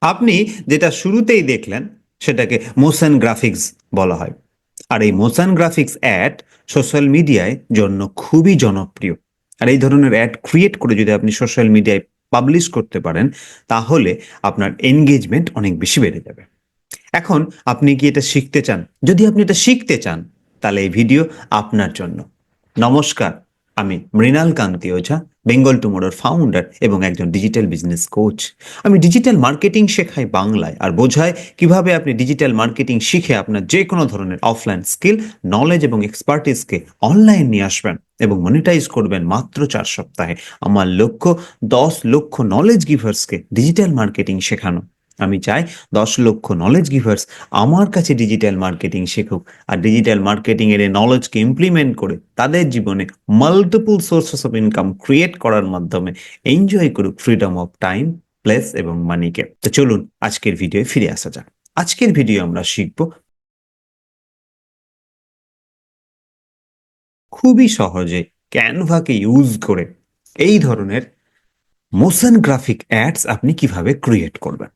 আপনি যেটা শুরুতেই দেখলেন, সেটাকে মোশন গ্রাফিক্স বলা হয়। আর এই মোশন গ্রাফিক্স অ্যাড সোশ্যাল মিডিয়ায় জন্য খুবই জনপ্রিয়। আর এই ধরনের অ্যাড ক্রিয়েট করে যদি আপনি সোশ্যাল মিডিয়ায় পাবলিশ করতে পারেন, তাহলে আপনার এনগেজমেন্ট অনেক বেশি বেড়ে যাবে। এখন আপনি কি এটা শিখতে চান? যদি আপনি এটা শিখতে চান, তাহলে এই ভিডিও আপনার জন্য। নমস্কার। আমি মৃণাল কান্তি ওঝা বেঙ্গল টুমোরোর ফাউন্ডার এবং একজন ডিজিটাল বিজনেস কোচ আমি ডিজিটাল মার্কেটিং শেখাই বাংলায় আর বোঝাই কীভাবে আপনি ডিজিটাল মার্কেটিং শিখে আপনার যে কোনো ধরনের অফলাইন স্কিল নলেজ এবং এক্সপার্টিসকে অনলাইন নিয়ে আসবেন এবং মনিটাইজ করবেন মাত্র চার সপ্তাহে। আমার লক্ষ্য দশ লক্ষ নলেজ গিভার্সকে ডিজিটাল মার্কেটিং শেখানো। আমি চাই দশ লক্ষ নলেজ গিভার্স আমার কাছে ডিজিটাল মার্কেটিং শেখুক। আর ডিজিটাল মার্কেটিং এর নলেজকে ইমপ্লিমেন্ট করে তাদের জীবনে multiple sources of income create করার মাধ্যমে এনজয় করুক ফ্রিডম অফ টাইম প্লেস এবং মানিকে তো চলুন আজকের ভিডিও ফিরে আসা যাক। আজকের ভিডিও আমরা শিখব খুবই সহজে ক্যানভাকে ইউজ করে এই ধরনের মোশন গ্রাফিক অ্যাডস আপনি কীভাবে ক্রিয়েট করবেন।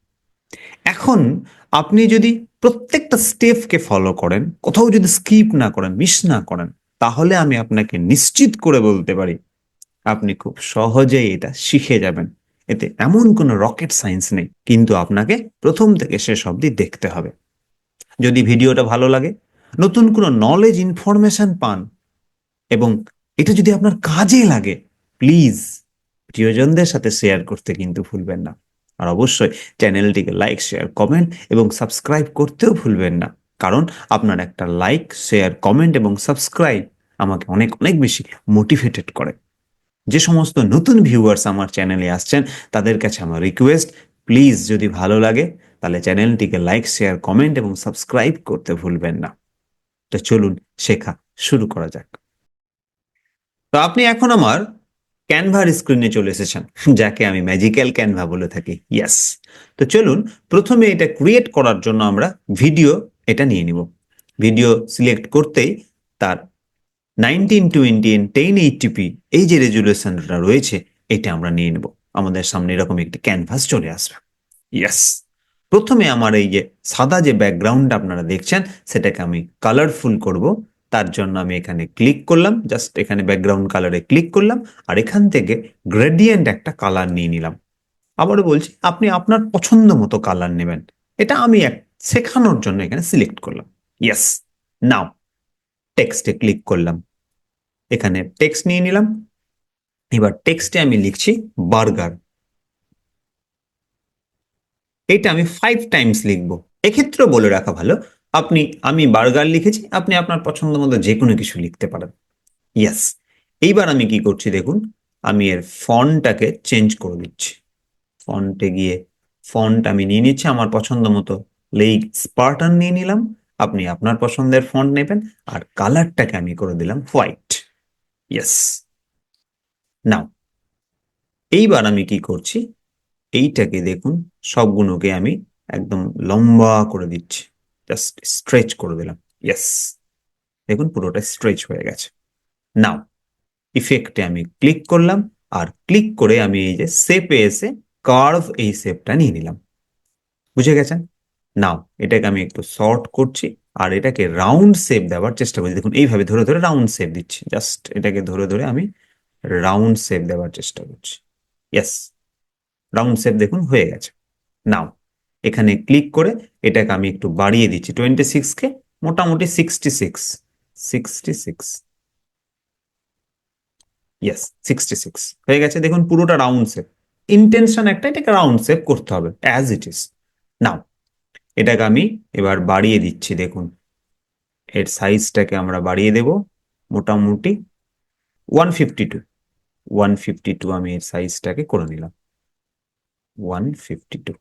এখন আপনি যদি প্রত্যেকটা স্টেপকে ফলো করেন, কোথাও যদি স্কিপ না করেন মিস না করেন, তাহলে আমি আপনাকে নিশ্চিত করে বলতে পারি, আপনি খুব সহজেই এটা শিখে যাবেন। এতে এমন কোনো রকেট সায়েন্স নেই, কিন্তু আপনাকে প্রথম থেকে শেষ অবধি দেখতে হবে। যদি ভিডিওটা ভালো লাগে, নতুন কোনো নলেজ ইনফরমেশন পান, এবং এটা যদি আপনার কাজে লাগে প্লিজ প্রিয়জনদের সাথে শেয়ার করতে কিন্তু ভুলবেন না। আর অবশ্যই চ্যানেলটিকে লাইক শেয়ার কমেন্ট এবং সাবস্ক্রাইব করতেও ভুলবেন না। কারণ আপনার একটা লাইক শেয়ার কমেন্ট এবং সাবস্ক্রাইব আমাকে অনেক অনেক বেশি মোটিভেটেড করে। যে সমস্ত নতুন ভিউয়ার্স আমার চ্যানেলে আসছেন, তাদের কাছে আমার রিকোয়েস্ট প্লিজ যদি ভালো লাগে, তাহলে চ্যানেলটিকে লাইক শেয়ার কমেন্ট এবং সাবস্ক্রাইব করতে ভুলবেন না। তো চলুন শেখা শুরু করা যাক। তো আপনি এখন আমার ক্যানভার স্ক্রিনে চলে এসেছেন, যাকে আমি ম্যাজিক্যাল ক্যানভা বলে থাকি ইয়াস তো চলুন, প্রথমে এটা ক্রিয়েট করার জন্য আমরা ভিডিও এটা নিয়ে নিব। ভিডিও সিলেক্ট করতেই তার নাইনটিন টোয়েন্টি টেন এইটিপি এই যে রেজুলেশনটা রয়েছে, এটা আমরা নিয়ে নেব। আমাদের সামনে এরকম একটি ক্যানভাস চলে আসবে। ইয়াস প্রথমে আমার এই যে সাদা যে ব্যাকগ্রাউন্ড আপনারা দেখছেন, সেটাকে আমি কালারফুল করব। তার জন্য আমি এখানে ক্লিক করলাম জাস্ট এখানে ব্যাকগ্রাউন্ড কালারে ক্লিক করলাম, আর এখান থেকে গ্রেডিয়েন্ট একটা কালার নিয়ে নিলাম। আবারও বলছি, আপনি আপনার পছন্দ মতো কালার নেবেন। এটা আমি এক শেখানোর জন্য এখানে সিলেক্ট করলাম। ইয়েস নাও টেক্সটে ক্লিক করলাম। এখানে টেক্সট নিয়ে নিলাম। এবার টেক্সটে আমি লিখছি বার্গার এটা আমি ফাইভ টাইমস লিখব। এক্ষেত্রেও বলে রাখা ভালো আপনি, আমি বার্গার লিখেছি, আপনি আপনার পছন্দ মতো যে কোনো কিছু লিখতে পারেন। ইয়েস এইবার আমি কি করছি দেখুন, আমি এর ফন্টটাকে চেঞ্জ করে দিচ্ছি। ফন্টে গিয়ে ফন্ট আমি নিয়ে নিচ্ছি, আমার পছন্দ মতো লেই স্পার্টান নিয়ে নিলাম, আপনি আপনার পছন্দের ফন্ট নেবেন, আর কালারটাকে আমি করে দিলাম হোয়াইট। ইয়েস নাও এইবার আমি কি করছি, এইটাকে দেখুন, সবগুলোকে আমি একদম লম্বা করে দিচ্ছি। জাস্ট স্ট্রেচ করে দিলাম। ইয়েস দেখুন, পুরোটা স্ট্রেচ হয়ে গেছে। নাও ইফেক্টে আমি ক্লিক করলাম আর ক্লিক করে আমি এই যে শেপে এসে কার্ভ এই শেপটা নিয়ে নিলাম। বুঝে গেছেন? নাও এটাকে আমি একটু শর্ট করছি আর এটাকে রাউন্ড শেপ দেওয়ার চেষ্টা করছি। দেখুন, এইভাবে ধরে ধরে রাউন্ড শেপ দিচ্ছি। জাস্ট এটাকে ধরে ধরে আমি রাউন্ড শেপ দেওয়ার চেষ্টা করছি। ইয়েস রাউন্ড শেপ দেখুন, হয়ে গেছে। নাও এখানে ক্লিক করে এটাকে আমি একটু বাড়িয়ে দিচ্ছি। টোয়েন্টি সিক্সকে মোটামুটি sixty six sixty six yes sixty six হয়ে গেছে, দেখুন পুরোটা রাউন্ড শেপ ইন্টেনশন একটা, এটাকে রাউন্ড শেপ করতে হবে অ্যাজ ইট ইজ নাও এটাকে আমি এবার বাড়িয়ে দিচ্ছি, দেখুন। এর সাইজটাকে আমরা বাড়িয়ে দেব, মোটামুটি one fifty two one fifty two আমি এর সাইজটাকে করে নিলাম। ওয়ান ফিফটি টু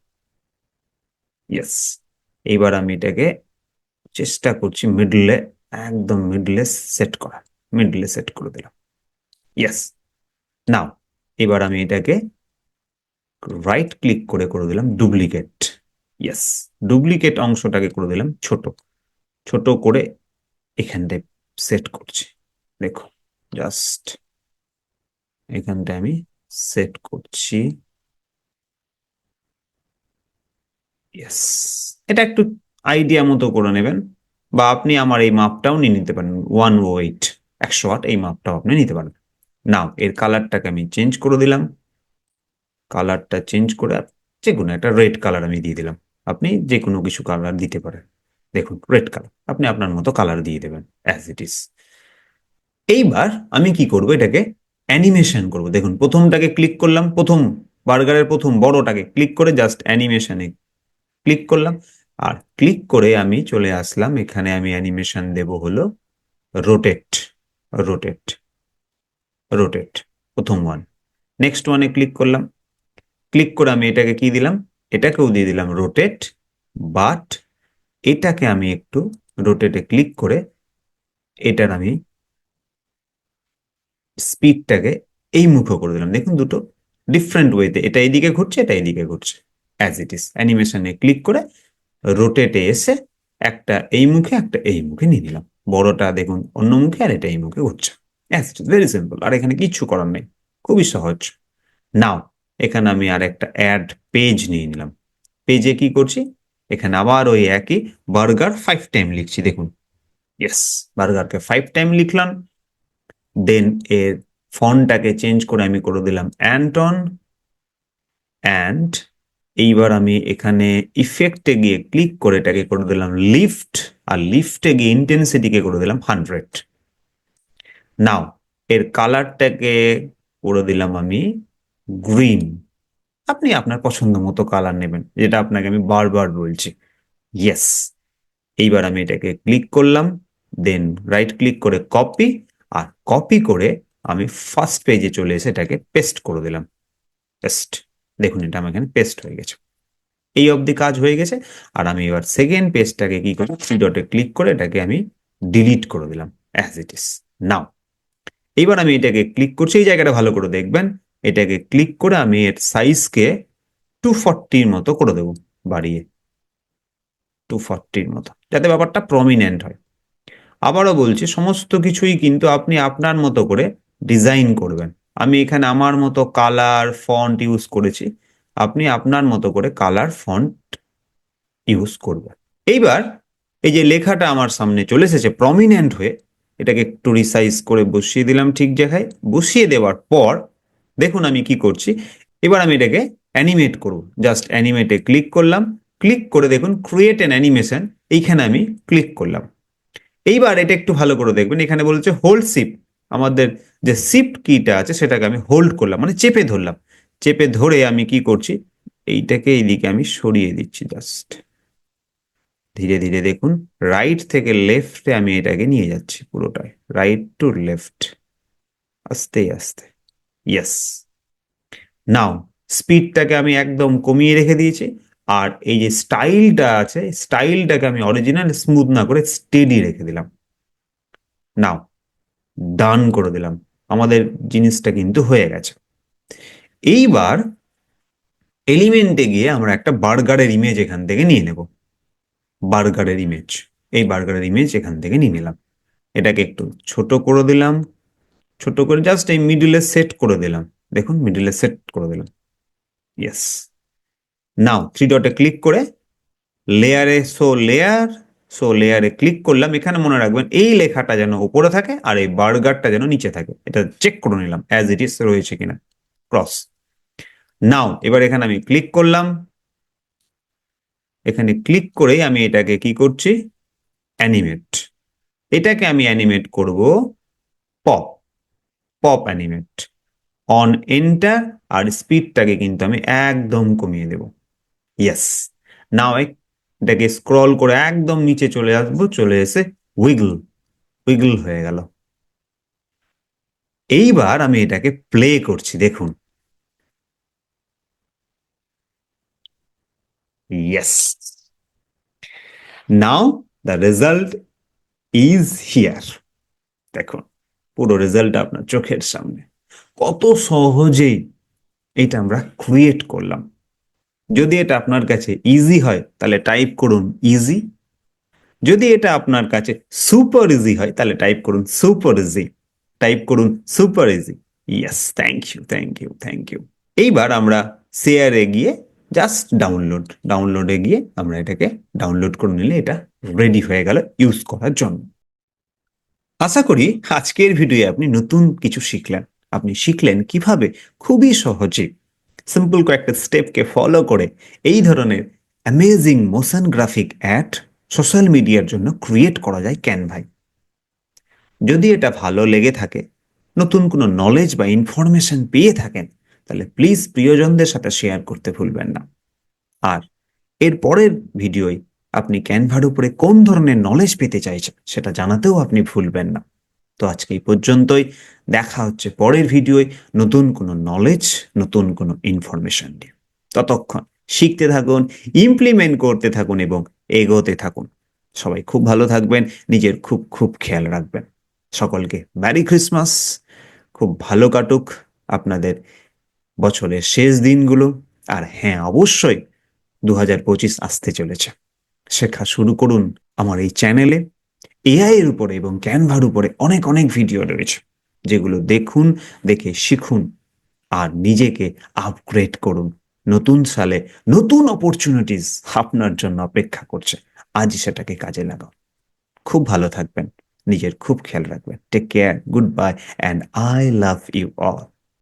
ইয়েস এইবার আমি এটাকে চেষ্টা করছি মিডলে একদম মিডলে সেট করা। মিডলে সেট করে দিলাম। ইয়েস নাও এবার আমি এটাকে রাইট ক্লিক করে করে দিলাম ডুপ্লিকেট ইয়েস ডুপ্লিকেট অংশটাকে করে দিলাম ছোট। ছোট করে এখানটায় সেট করছি। দেখো জাস্ট এখানটায় আমি সেট করছি। ইয়েস এটা একটু আইডিয়া মতো করে নেবেন বা আপনি আমার এই মাপটাও নিয়ে নিতে পারেন। ওয়ান ও এইট একশো আট, এই মাপটাও আপনি নিতে পারেন। নাও এর কালারটাকে আমি চেঞ্জ করে দিলাম। কালারটা চেঞ্জ করে যে কোনো একটা রেড কালার আমি দিয়ে দিলাম। আপনি যে কোনো কিছু কালার দিতে পারেন। দেখুন রেড কালার আপনি আপনার মতো কালার দিয়ে দেবেন অ্যাজ ইট ইজ এইবার আমি কি করব? এটাকে অ্যানিমেশন করব। দেখুন, প্রথমটাকে ক্লিক করলাম, প্রথম বার্গারের প্রথম বড়টাকে ক্লিক করে জাস্ট অ্যানিমেশনে ক্লিক করলাম। আর ক্লিক করে আমি চলে আসলাম। এখানে আমি অ্যানিমেশন দেব হলো রোটেট রোটেট রোটেট প্রথম ওয়ান নেক্সট ওয়ানে ক্লিক করলাম। ক্লিক করে আমি এটাকে কি দিলাম? এটাকেও দিয়ে দিলাম রোটেট বাট এটাকে আমি একটু রোটেটে ক্লিক করে এটার আমি স্পিডটাকে এই মুখো করে দিলাম। দেখুন দুটো ডিফারেন্ট ওয়েতে এটা এইদিকে ঘুরছে, এটা এইদিকে ঘুরছে। অ্যাজ ইট ইস অ্যানিমেশনে ক্লিক করে রোটেটে এসে একটা এই মুখে, একটা এই মুখে নিয়ে নিলাম। বড়টা দেখুন অন্য মুখে আর এটা এই মুখে ঘুরছে as it is very simple আর এখানে কিচ্ছু করার নেই। খুবই সহজ। নাও এখানে আমি আর একটা অ্যাড পেজ নিয়ে নিলাম। পেজে কি করছি? এখানে আবার ওই একই বার্গার ফাইভ টাইম লিখছি, দেখুন। ইয়েস বার্গারকে ফাইভ টাইম লিখলাম। দেন এর ফন্টটাকে চেঞ্জ করে আমি করে দিলাম অ্যান্টন অ্যান্ড এইবার আমি এখানে ইফেক্টে গিয়ে ক্লিক করে এটাকে করে দিলাম লিফট আর লিফটে গিয়ে ইন্টেন্সিটিকে করে দিলাম হান্ড্রেড নাও এর কালারটাকে করে দিলাম আমি গ্রিন আপনি আপনার পছন্দ মতো কালার নেবেন, যেটা আপনাকে আমি বারবার বলছি। ইয়েস এইবার আমি এটাকে ক্লিক করলাম দেন রাইট ক্লিক করে কপি আর কপি করে আমি ফার্স্ট পেজে চলে এসে এটাকে পেস্ট করে দিলাম। পেস্ট দেখুন এটা আমার এখানে পেস্ট হয়ে গেছে। এই অবধি কাজ হয়ে গেছে, আর আমি এবার সেকেন্ড পেজটাকে কি করি থ্রি ডটে ক্লিক করে এটাকে আমি ডিলিট করে দিলাম অ্যাজ ইট ইস নাও এইবার আমি এটাকে ক্লিক করছি, এই জায়গাটা ভালো করে দেখবেন, এটাকে ক্লিক করে আমি এর সাইজকে টু ফর্টির মতো করে দেবো, বাড়িয়ে। টু ফর্টির মতো, যাতে ব্যাপারটা প্রমিনেন্ট হয়। আবারও বলছি, সমস্ত কিছুই কিন্তু আপনি আপনার মতো করে ডিজাইন করবেন। আমি এখানে আমার মতো কালার ফন্ট ইউজ করেছি। আপনি আপনার মতো করে কালার ফন্ট ইউজ করবেন। এইবার এই যে লেখাটা আমার সামনে চলে এসেছে প্রমিনেন্ট হয়ে, এটাকে একটু রিসাইজ করে বসিয়ে দিলাম ঠিক জায়গায়। বসিয়ে দেওয়ার পর দেখুন আমি কি করছি। এবার আমি এটাকে অ্যানিমেট করব। জাস্ট অ্যানিমেটে ক্লিক করলাম। ক্লিক করে দেখুন ক্রিয়েট অ্যান অ্যানিমেশন এইখানে আমি ক্লিক করলাম। এইবার এটা একটু ভালো করে দেখবেন। এখানে বলছে হোল্ড শিফট আমাদের যে শিফট কিটা আছে সেটাকে আমি হোল্ড করলাম মানে চেপে ধরলাম। চেপে ধরে আমি কি করছি? এইটাকে এইদিকে আমি সরিয়ে দিচ্ছি জাস্ট ধীরে ধীরে দেখুন রাইট থেকে লেফটে আমি এটাকে নিয়ে যাচ্ছি পুরোটাই রাইট টু লেফট আস্তে আস্তে। ইয়েস নাও স্পিডটাকে আমি একদম কমিয়ে রেখে দিয়েছি, আর এই যে স্টাইলটা আছে স্টাইলটাকে আমি অরিজিনাল স্মুথ না করে স্টেডি রেখে দিলাম। নাও ডান করে দিলাম। আমাদের জিনিসটা কিন্তু হয়ে গেছে। এইবার এলিমেন্টে গিয়ে আমরা একটা বার্গারের ইমেজ এখান থেকে নিয়ে নেব। বার্গারের ইমেজ এই বার্গারের ইমেজ এখান থেকে নিয়ে নিলাম। এটাকে একটু ছোট করে দিলাম। ছোট করে জাস্ট এই মিডিলে সেট করে দিলাম। দেখুন মিডিলে সেট করে দিলাম। ইয়েস নাও থ্রি ডটে ক্লিক করে লেয়ারে সো লেয়ার শো লেয়ারে ক্লিক করলাম, এখানে মনে রাখবেন এই লেখাটা যেন উপরে থাকে আর এই বার্গারটা যেন নিচে থাকে। এটা চেক করে নিলাম অ্যাজ ইট ইস রয়েছে কিনা। ক্রস নাও এবার এখানে আমি ক্লিক করলাম। এখানে ক্লিক করেই আমি এটাকে কি করছি? অ্যানিমেট এটাকে আমি অ্যানিমেট করব pop pop animate on enter আর স্পিডটাকে কিন্তু আমি একদম কমিয়ে দেব। ইয়েস নাও এটাকে স্ক্রল করে একদম নিচে চলে আসব, চলে এসে উইগল উইগল হয়ে গেল। এইবার আমি এটাকে প্লে করছি, দেখুন। Yes now the result is here দেখুন, পুরো রেজাল্ট আপনার চোখের সামনে। কত সহজেই এটা আমরা ক্রিয়েট করলাম। যদি এটা আপনার কাছে ইজি হয়, তাহলে টাইপ করুন ইজি যদি এটা আপনার কাছে সুপার ইজি হয়, তাহলে টাইপ করুন সুপার ইজি টাইপ করুন super easy yes thank you thank you thank you এইবার আমরা শেয়ারে গিয়ে জাস্ট ডাউনলোড ডাউনলোডে গিয়ে আমরা এটাকে ডাউনলোড করে নিলে এটা রেডি হয়ে গেল ইউজ করার জন্য। আশা করি আজকের ভিডিওয়ে আপনি নতুন কিছু শিখলেন। আপনি শিখলেন কীভাবে খুবই সহজে সিম্পল কয়েকটা স্টেপকে ফলো করে এই ধরনের amazing motion graphic ad social মিডিয়ার জন্য ক্রিয়েট করা যায় ক্যানভাই যদি এটা ভালো লেগে থাকে, নতুন কোনো নলেজ বা ইনফরমেশন পেয়ে থাকেন, তাহলে প্লিজ প্রিয়জনদের সাথে শেয়ার করতে ভুলবেন না। আর এর পরের ভিডিওয় আপনি ক্যানভার উপরে কোন ধরনের নলেজ পেতে চাইছেন, সেটা জানাতেও আপনি ভুলবেন না। তো আজকে এই পর্যন্তই। দেখা হচ্ছে পরের ভিডিওয়। নতুন কোনো নলেজ নতুন কোনো ইনফরমেশন নিয়ে। ততক্ষণ শিখতে থাকুন ইমপ্লিমেন্ট করতে থাকুন এবং এগোতে থাকুন। সবাই খুব ভালো থাকবেন, নিজের খুব খুব খেয়াল রাখবেন। সকলকে ম্যারি ক্রিসমাস খুব ভালো কাটুক আপনাদের বছরের শেষ দিনগুলো। আর হ্যাঁ অবশ্যই দু হাজার পঁচিশ আসতে চলেছে। শেখা শুরু করুন আমার এই চ্যানেলে এআই এর উপরে এবং ক্যানভার উপরে অনেক অনেক ভিডিও রয়েছে, যেগুলো দেখুন, দেখে শিখুন আর নিজেকে আপগ্রেড করুন। নতুন সালে নতুন অপরচুনিটিস আপনার জন্য অপেক্ষা করছে। আজই সেটাকে কাজে লাগাও। খুব ভালো থাকবেন। নিজের খুব খেয়াল রাখবেন। Take care goodbye and I love you all